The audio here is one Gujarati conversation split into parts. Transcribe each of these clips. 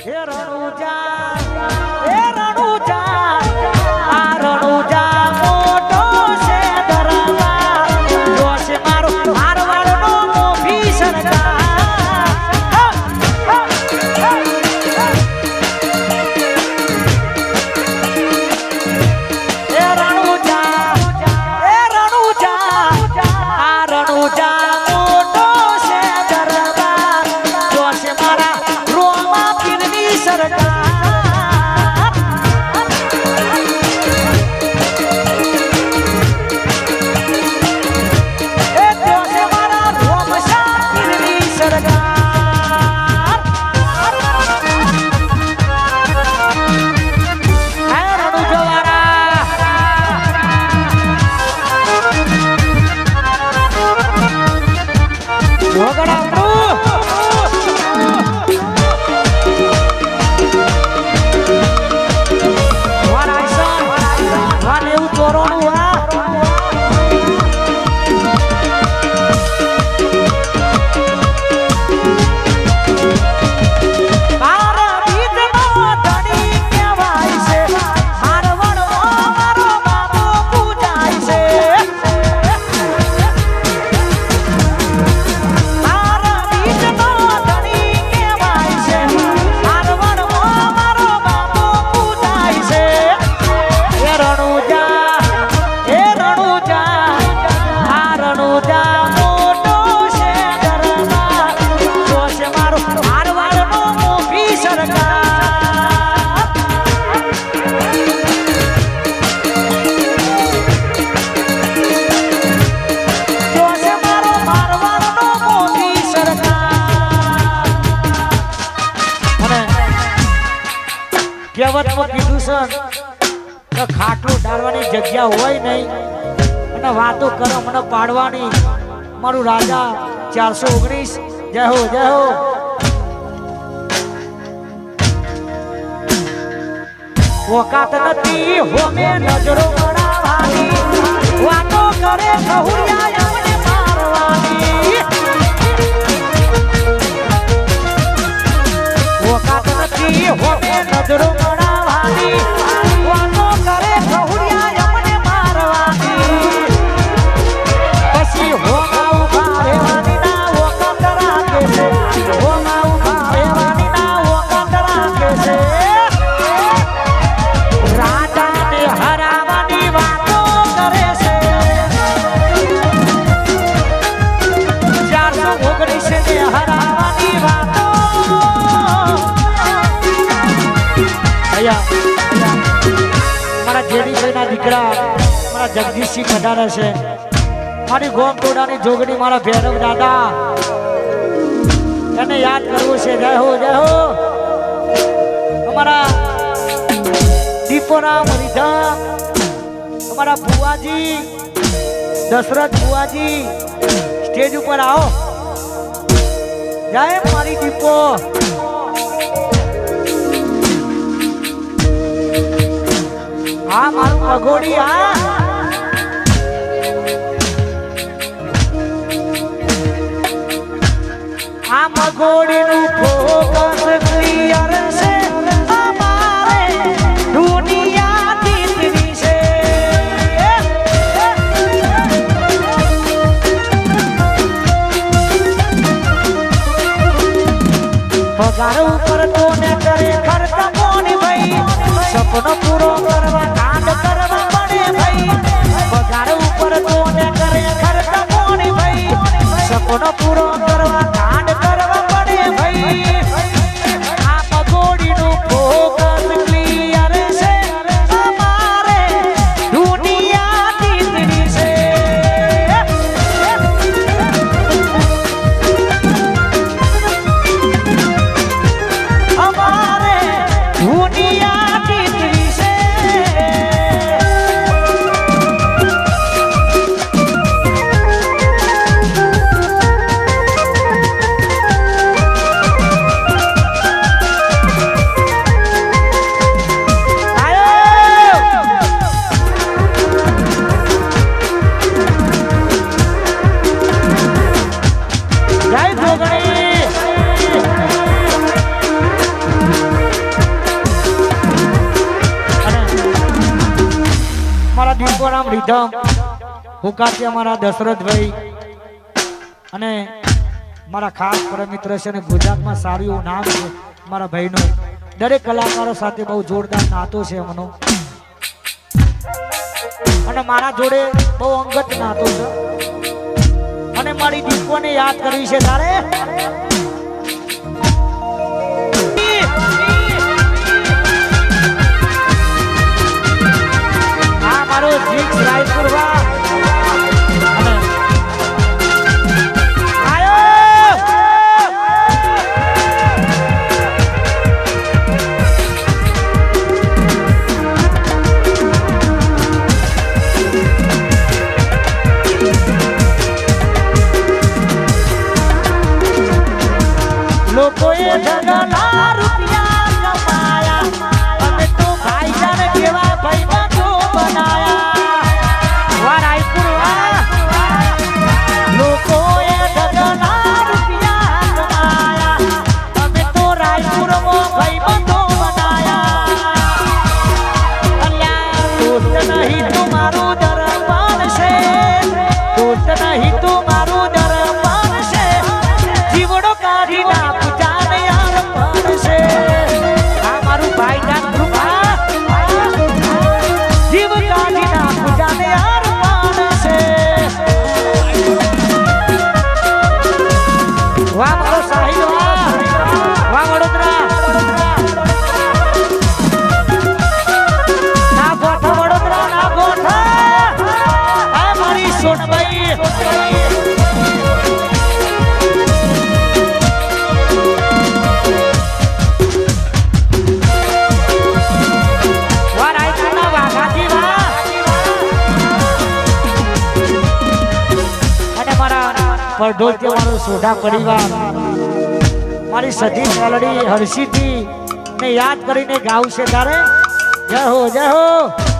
હે રણુજા વગડા કીધું ખાટલું ડાળવાની જગ્યા હોય નહીં. અને વાતો કરો, મને પાડવાની. મારું રાજા ચારસો ઓગણીસ. જય હો જય હો. ઓકાત નથી, હોમે નજરો ગણાવાની વાતો કરે કહુરિયા અમને મારવાની. ઓકાત નથી, હોમે નજરો ગણાવાની વાતો દીકરા, મારા જગદીશજી પધારે છે. મારી ગોમ ટોડાની જોગડી મારા ભૈરવ દાદા. એને યાદ કરવું છે, જય હો જય હો. અમારા દીપોરામ રીધમ અમારા ભુવાજી, દશરથ ભુવાજી, સ્ટેજ ઉપર આવો. જય મારી દીપો. હા મારું પગોડી આ આ મગોડીનું નું ક્લિયર નામ રીધમ. હુકાતી અમારા દશરથભાઈ અને મારા ખાસ પરમ છે અને ગુજરાતમાં સારું એવું નામ છે મારા ભાઈનું. દરેક કલાકારો સાથે બહુ જોરદાર નાતો છે એમનો. અને મારા જોડે બહુ અંગત નાતો છે. અને મારી દીપોને યાદ કરવી છે તારે? લોકોએ ઢગલા રૂપિયા વાઘાજી વા અને મારા સધી મેલડી હર્ષિથી ને યાદ કરીને ગાવું તારે. જય હો જય હો.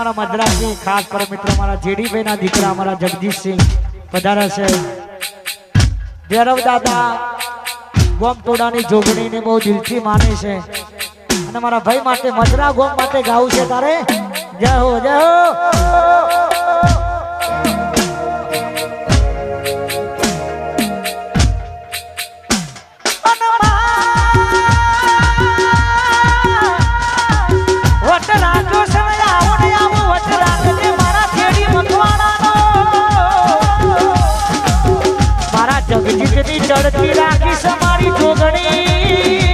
મારા મદ્રાસી, ખાસ પર મિત્રો, મારા જેડીભાઈ ના દીકરા, મારા જગદીશસિંહ. પધાર્યા છે. ભૈરવ દાદા ગોમ ટોડાની જોગણીને બહુ દિલથી માને છે. અને મારા ભાઈ માટે મજરા ગોમ માટે ગાવું છે તારે? જય હો જય હો. જગજીતની ચડતી રાખી સમારી જોગણી.